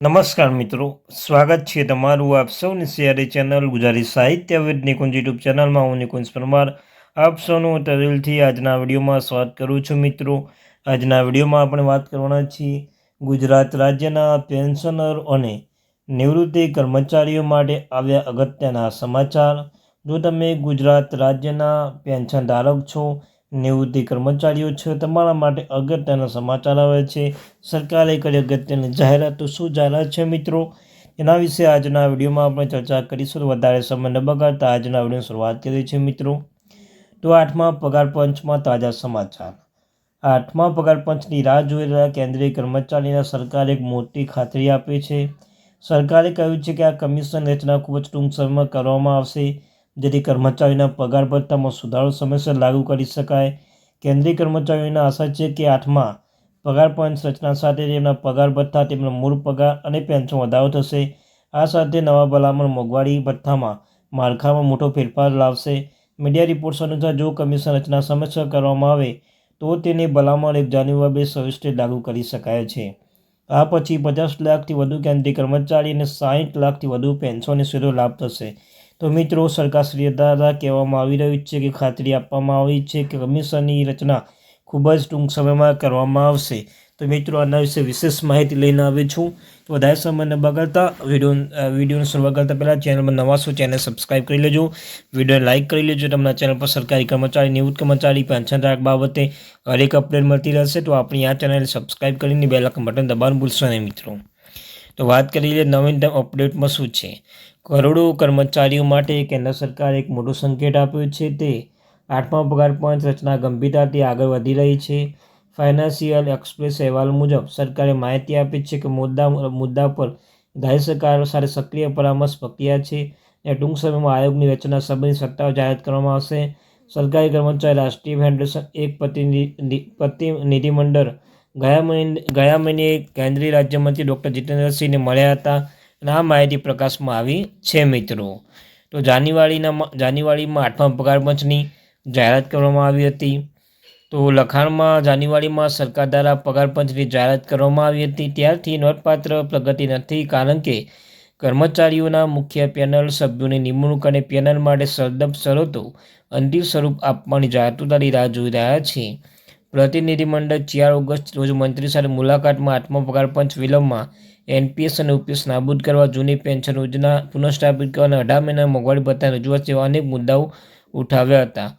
નમસ્કાર મિત્રો, સ્વાગત છે તમારું આપ સૌની સિયારી ચેનલ ગુજરાતી સાહિત્ય વિદ નિકુંજ યુટ્યુબ ચેનલમાં. હું નિકુંજ પરમાર. આપ સૌનું તરેલથી આજના વિડીયોમાં સ્વાગત કરું છું મિત્રો. આજના વિડીયોમાં આપણે વાત કરવાના છીએ ગુજરાત રાજ્યના પેન્શનર અને નિવૃત્તિ કર્મચારીઓ માટે આવ્યા અગત્યના સમાચાર. જો તમે ગુજરાત રાજ્યના પેન્શન ધારક છો નિવૃત્તિ કર્મચારીઓ છે. તમારા માટે અગત્યના સમાચાર આવે છે. સરકારે કરી અગત્યની જાહેરાતો શું જાહેરાત છે મિત્રો? એના વિશે આજના વિડીયોમાં આપણે ચર્ચા કરીશું. વધારે સમય ન બગાડતા આજના વીડિયો શરૂઆત કરીએ છીએ મિત્રો. તો આઠમા પગાર પંચમાં તાજા સમાચાર. આઠમા પગાર પંચની રાહ જોઈ રહેલા કેન્દ્રીય કર્મચારીના સરકારે એક મોટી ખાતરી આપી છે. સરકારે કહ્યું છે કે આ કમિશન રચના ખૂબ જ ટૂંક સમયમાં કરવામાં આવશે. જેથી કર્મચારીના પગાર ભથ્થામાં સુધારો સમયસર લાગુ કરી શકાય. કેન્દ્રીય કર્મચારીઓને આશા છે કે આઠમા પગાર પંચ રચના સાથે તેમના પગાર ભથ્થા, તેમના મૂળ પગાર અને પેન્શન વધારો થશે. આ સાથે નવા ભલામણ મોંઘવારી ભથ્થામાં માળખામાં મોટો ફેરફાર લાવશે. મીડિયા રિપોર્ટ્સ અનુસાર જો કમિશન રચના સમયસર કરવામાં આવે, તો તેની ભલામણ એક જાન્યુઆરી બે સવિષ્ઠ લાગુ કરી શકાય છે. આ પછી પચાસ લાખથી વધુ કેન્દ્રીય કર્મચારી અને સાહીઠ લાખથી વધુ પેન્શનની સીધો લાભ થશે. તો મિત્રો સરકારશ્રી દ્વારા કહેવામાં આવી રહ્યું છે કે ખાતરી આપવામાં આવી છે કે કમિશનની રચના ખૂબ જ ટૂંક સમયમાં કરવામાં આવશે. તો મિત્રો, આના વિશે વિશેષ માહિતી લઈને આવ્યો છું. તો વધારે સમયને બગાડતા, વીડિયો વિડીયોને શરૂઆત કરતા પહેલાં ચેનલમાં નવા છો ચેનલ સબસ્ક્રાઈબ કરી લેજો. વિડીયોને લાઇક કરી લેજો તમને ચેનલ પર સરકારી કર્મચારી નિવૃત્ત કર્મચારી પેન્શન રાખ બાબતે હરેક અપડેટ મળતી રહેશે. તો આપણી આ ચેનલ સબસ્ક્રાઈબ કરીને બે લાખ બટન દબાણ ભૂલશો નહીં મિત્રો. તો વાત કરી લઈએ નવીનતમ અપડેટમાં શું છે? કરોડો કર્મચારીઓ માટે કેન્દ્ર સરકારે એક મોટો સંકેત આપ્યો છે તે. આઠમા પગાર પંચ રચના ગંભીરતાથી આગળ વધી રહી છે. ફાઇનાન્શિયલ એક્સપ્રેસ અહેવાલ મુજબ, સરકારે માહિતી આપી છે કે મુદ્દા મુદ્દા પર રાજ્ય સરકાર સાથે સક્રિય પરામર્શ પ્રક્રિયા છે અને ટૂંક સમયમાં આયોગની રચના સંબંધિત સત્તાઓ જાહેર કરવામાં આવશે. સરકારી કર્મચારી રાષ્ટ્રીય ફેડરેશન એક પ્રતિનિધિ, પ્રતિનિધિમંડળ ગયા મહિને ગયા મહિને કેન્દ્રીય રાજ્યમંત્રી ડૉક્ટર જીતેન્દ્રસિંહને મળ્યા હતા અને આ માહિતી પ્રકાશમાં આવી છે મિત્રો. તો જાન્યુઆરીના જાન્યુઆરીમાં આઠમા પગાર પંચની જાહેરાત કરવામાં આવી હતી. તો લખાણમાં જાન્યુઆરીમાં સરકાર દ્વારા પગાર પંચની જાહેરાત કરવામાં આવી હતી. ત્યારથી નોંધપાત્ર પ્રગતિ નથી કારણ કે કર્મચારીઓના મુખ્ય પેનલ સભ્યોની નિમણૂક અને પેનલ માટે સરદબ શરતો અંતિમ સ્વરૂપ આપવાની જાહેરાત રાહ જોઈ રહ્યા છે પ્રતિનિધિમંડળ ચાર ઓગસ્ટ રોજ મંત્રી સાથે મુલાકાતમાં આઠમા પગાર પંચ વિલંબમાં એનપીએસ અને ઉપયોગ નાબૂદ કરવા જૂની પેન્શન યોજના પુનઃસ્થાપિત કરવા અને અઢાર મહિના મોંઘવારી ભથ્થા રજૂઆત જેવા અનેક મુદ્દાઓ ઉઠાવ્યા હતા.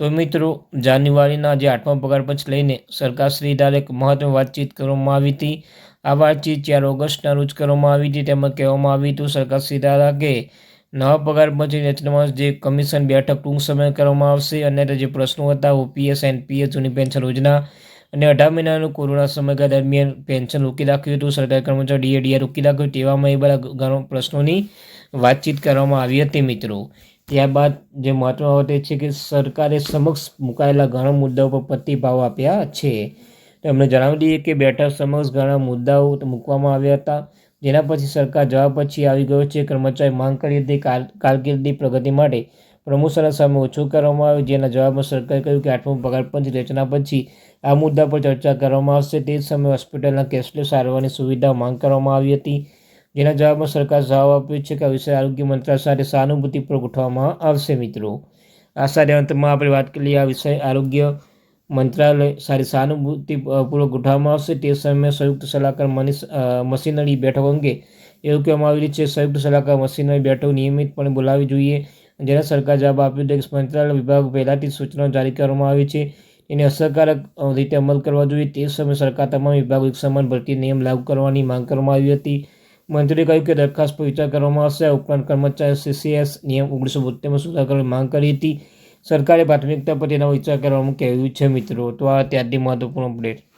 તો મિત્રો, જાન્યુઆરીના જે આઠમા પગાર પંચ લઈને સરકારશ્રી દ્વારા એક મહત્વની વાતચીત કરવામાં આવી હતી. આ વાતચીત ચાર ઓગસ્ટના રોજ કરવામાં આવી હતી. તેમાં કહેવામાં આવ્યું હતું સરકારશ્રી દ્વારા કે નવા પગાર પંચની રચનામાં જે કમિશન બેઠક ટૂંક સમય કરવામાં આવશે અને જે પ્રશ્નો હતા ઓપીએસ એનપીએસ જૂની પેન્શન યોજના અને અઢાર મહિનાનું કોરોના સમયગાળા દરમિયાન પેન્શન રોકી રાખ્યું હતું, સરકારી કર્મચારી ડીએ ડીઆર રોકી રાખ્યું તેવામાં એ બધા ઘણા પ્રશ્નોની વાતચીત કરવામાં આવી હતી મિત્રો. ત્યારબાદ જે મહત્વ એ છે કે સરકારે સમક્ષ મુકાયેલા ઘણા મુદ્દાઓ પર પ્રતિભાવ આપ્યા છે. તેમણે જણાવી દઈએ કે બેઠક સમક્ષ ઘણા મુદ્દાઓ મૂકવામાં આવ્યા હતા. જેના પછી સરકાર જવાબ પછી આવી ગયો છે. કર્મચારી માંગ કરી હતી કારકિર્દી પ્રગતિ માટે. પ્રમોશનના સામે ઓછો કરવામાં આવ્યો, જેના જવાબમાં સરકારે કહ્યું કે આઠમું પગાર પંચ રચના પછી આ મુદ્દા પર ચર્ચા કરવામાં આવશે. તે જ સમયે હોસ્પિટલના કેશલેસ સારવારની સુવિધા માંગ કરવામાં આવી હતી. જેના જવાબમાં સરકાર જવાબ આપ્યો છે કે આ વિષય આરોગ્ય મંત્રાલય સાથે સહાનુભૂતિપૂર્વક ઉઠવામાં આવશે મિત્રો. આ સાથે અંતમાં આપણે વાત કરી આ વિષય આરોગ્ય મંત્રાલય સારી સહાનુભૂતિપૂર્વક ગોઠવવામાં આવશે. તે સમયે સંયુક્ત સલાહકાર મનીષ મશીનરી બેઠક અંગે એવું કહેવામાં આવેલી છે, સંયુક્ત સલાહકાર મશીનરી બેઠક નિયમિતપણે બોલાવી જોઈએ. જેના સરકાર જવાબ આપ્યો છે કે મંત્રાલય વિભાગ પહેલાંથી સૂચનાઓ જારી કરવામાં આવી છે. એને અસરકારક રીતે અમલ કરવા જોઈએ. તે સમયે સરકાર તમામ વિભાગો એક સમાન ભરતી નિયમ લાગુ કરવાની માંગ કરવામાં આવી હતી. મંત્રીએ કહ્યું કે દરખાસ્ત પર વિચાર કરવામાં આવશે. ઉપરાંત કર્મચારી સીસીએસ નિયમ ઓગણીસો બોતેરમાં સુધાર કરવાની માંગ કરી હતી. સરકારે પ્રાથમિકતા પર તેનો વિચાર કરવા કહેવું છે મિત્રો. તો આ ત્યારથી મહત્વપૂર્ણ અપડેટ